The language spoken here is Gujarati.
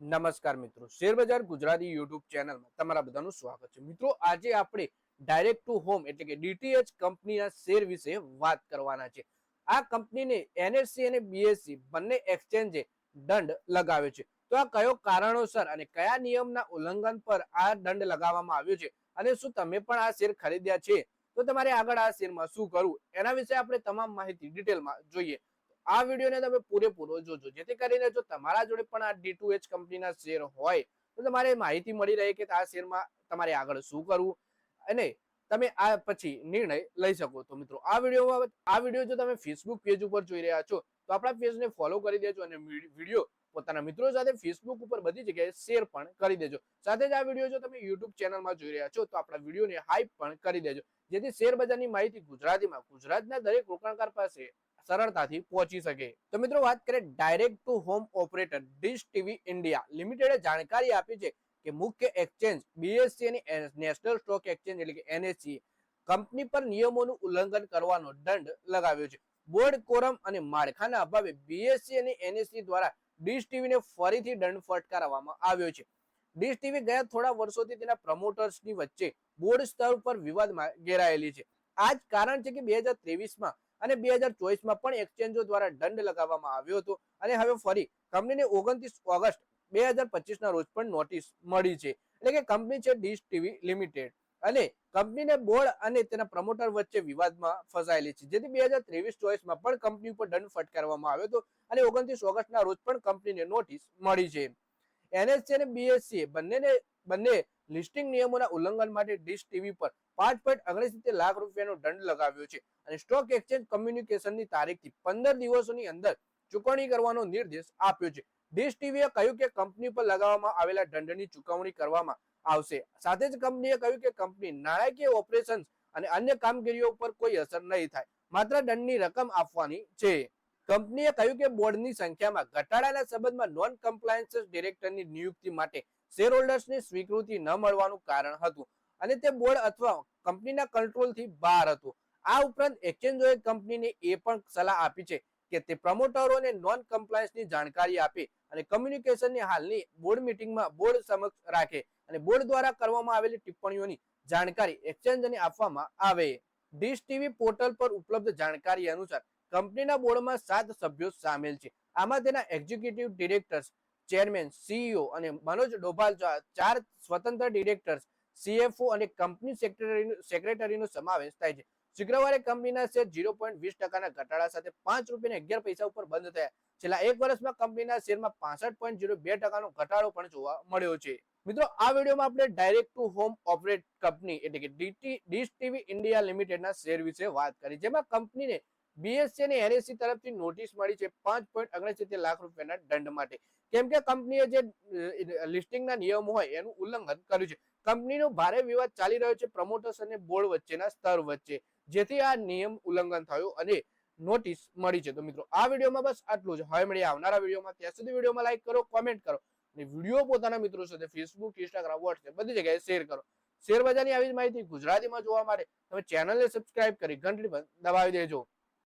નમસ્કાર મિત્રો. શેરબજાર ગુજરાતી યુટ્યુબ ચેનલમાં તમારા બધાનું સ્વાગત છે. મિત્રો, આજે આપણે ડાયરેક્ટ ટુ હોમ એટલે કે ડીટીએચ કંપનીના શેર વિશે વાત કરવાના છે. આ કંપનીને એનએસસી અને બીએસસી બંને એક્સચેન્જે દંડ લગાવ્યો છે. તો આ કયો કારણોસર અને કયા નિયમના ઉલ્લંઘન પર આ દંડ લગાવવામાં આવ્યો છે અને શું તમે પણ આ શેર ખરીદ્યા છે? તો તમારે આગળ આ શેરમાં શું કરવું? એના વિશે આપણે તમામ માહિતી ડિટેલમાં જોઈએ. આ વિડીયોને તમે પૂરેપૂરો જોજો. જેથી કરીને જો તમારા જોડે પણ આ ડી ટુ એચ કંપનીના શેર હોય, તો તમારે માહિતી મળી રહે કે આ શેરમાં તમારે આગળ શું કરવું અને તમે આ પછી નિર્ણય લઈ શકો. તો મિત્રો, આ વિડીયોમાં આ વીડિયો જો તમે ફેસબુક પેજ ઉપર જોઈ રહ્યા છો, તો આપણા પેજને ફોલો કરી દેજો અને વીડિયો પોતાના મિત્રો સાથે ફેસબુક ઉપર બધી જગ્યાએ શેર પણ કરી દેજો. સાથે જ આ વીડિયો જો તમે યુટ્યુબ ચેનલમાં જોઈ રહ્યા છો, તો આપણા વિડીયોને હાઈપ પણ કરી દેજો. જેથી શેર માહિતી ગુજરાતીમાં, ગુજરાતના દરેક રોકાણકાર પાસે સરળતાથી પહોંચી શકે. તો મિત્રો વાત કરીએ direct to home operator dish TV India લિમિટેડે જાણકારી આપી છે કે મુખ્ય એક્સચેન્જ બીએસસી અને નેશનલ સ્ટોક એક્સચેન્જ એટલે કે એનએસસી કંપની પર નિયમોનું ઉલ્લંઘન કરવાનો દંડ લગાવ્યો છે. બોર્ડ કોરમ અને માળખાના અભાવે બીએસસી અને એનએસસી દ્વારા ડિશ ટીવીને ફરીથી દંડ ફટકારવામાં આવ્યો છે. ડીશ ટીવી ગયા થોડા વર્ષોથી તેના પ્રમોટર્સની વચ્ચે બોર્ડ સ્તર પર વિવાદમાં ઘેરાયેલી છે. આ જ કારણ છે કે બે હજાર ત્રેવીસમાં અને બે હજાર ચોવીસમાં પણ એક્સચેન્જો દ્વારા દંડ લગાવવામાં આવ્યો હતો અને હવે ફરી કંપનીને ઓગણત્રીસ ઓગસ્ટ બે હજાર પચીસના રોજ પણ નોટિસ મળી છે. એટલે કે કંપની છે ડીશ ટીવી લિમિટેડ. અને કંપનીને બોર્ડ અને તેના પ્રમોટર વચ્ચે વિવાદમાં ફસાયેલી છે. જેથી બે હજાર ત્રેવીસ ચોવીસમાં પણ કંપની ઉપર દંડ ફટકારવામાં આવ્યો હતો અને ઓગણત્રીસ ઓગસ્ટના રોજ પણ કંપનીને નોટિસ મળી છે. એનએસસી અને બીએસસી બંનેને, બંને લિસ્ટિંગ નિયમોના ઉલ્લંઘન માટે ડિશ ટીવી પર પાંચ પોઈન્ટ ઓગણસિત્તેર લાખ રૂપિયાનો દંડ લગાવ્યો છે અને સ્ટોક એક્સચેન્જ કમ્યુનિકેશનની તારીખથી પંદર દિવસોની અંદર ચૂકવણી કરવાનો નિર્દેશ આપ્યો છે. ડિશ ટીવીએ કહ્યું કે કંપની પર લગાવવામાં આવેલા દંડની ચૂકવણી કરવામાં આવશે. સાથે જ કંપનીએ કહ્યું કે કંપની નાણાકીય ઓપરેશન અને અન્ય કામગીરીઓ પર કોઈ અસર નહીં થાય. માત્ર દંડની રકમ આપવાની છે. કંપનીએ કહ્યું કે બોર્ડની સંખ્યામાં ઘટાડાના સંબંધમાં નોન કમ્પ્લાયન્સ ડિરેક્ટરની નિયુક્તિ માટે શેર હોલ્ડર્સની સ્વીકૃતિ ન મળવાનું કારણ હતું અને તે બોર્ડ અથવા કંપનીના કંટ્રોલથી બહાર હતું. આ ઉપરાંત એક્સચેન્જોએ કંપનીને એ પણ સલાહ આપી છે કે તે પ્રમોટરોને નોન કમ્પ્લાયન્સની જાણકારી આપે અને કમ્યુનિકેશનની હાલની બોર્ડ મિટિંગમાં બોર્ડ સમક્ષ રાખે અને બોર્ડ દ્વારા કરવામાં આવેલી ટિપ્પણીઓની જાણકારી એક્સચેન્જને આપવામાં આવે. ડીશ ટીવી પોર્ટલ પર ઉપલબ્ધ જાણકારી અનુસાર કંપનીના બોર્ડમાં સાત સભ્યો સામેલ છે. આમાં તેના એક્ઝિક્યુટિવ ડિરેક્ટર્સ ચેરમેન સીઈઓ અને મનોજ ડોભાલ ચાર સ્વતંત્ર ડિરેક્ટર્સ સીએફઓ અને કંપની સેક્રેટરી સેક્રેટરીનો સમાવેશ થાય છે. શુક્રવારે કંપનીના શેર ઝીરો પોઈન્ટ વીસ ટકાના ઘટાડા સાથે પાંચ રૂપિયા અગિયાર પૈસા ઉપર બંધ થયા. છેલ્લા એક વર્ષમાં કંપનીના શેરમાં પાસઠ પોઈન્ટ ઝીરો બે ટકાનો ઘટાડો પણ જોવા મળ્યો છે. મિત્રો, આ વિડીયોમાં આપણે direct to home operate company એટલે કે ડીટી ડીશ ટીવી ઇન્ડિયા લિમિટેડના શેર વિશે વાત કરી. જેમાં કંપનીને બીએસસી અને એનએસસી તરફથી નોટિસ મળી છે પાંચ પોઈન્ટ ઓગણસિત્તેર લાખ રૂપિયાના દંડ માટે. કેમ કે કંપનીએ જે લિસ્ટિંગના નિયમો હોય એનું ઉલ્લંઘન કર્યું છે. કંપનીનો ભારે વિવાદ ચાલી રહ્યો છે, પ્રમોટર્સ અને બોર્ડ વચ્ચેના સ્તર વચ્ચે, જેથી આ નિયમ ઉલ્લંઘન થયું અને નોટિસ મળી છે. તો મિત્રો, આ વિડીયોમાં બસ આટલું જ. હવે મળીએ આવનારા વિડીયોમાં. ત્યાં સુધી વિડીયોમાં લાઈક કરો કોમેન્ટ કરો અને વીડિયો પોતાના મિત્રો સાથે ફેસબુક ઇન્સ્ટાગ્રામ વોટ્સએપ બધી જગ્યાએ શેર કરો. શેર બજારની આવી જ માહિતી ગુજરાતીમાં જોવા માટે તમે ચેનલને સબસ્ક્રાઇબ કરી ઘંટડી પર દબાવી દેજો.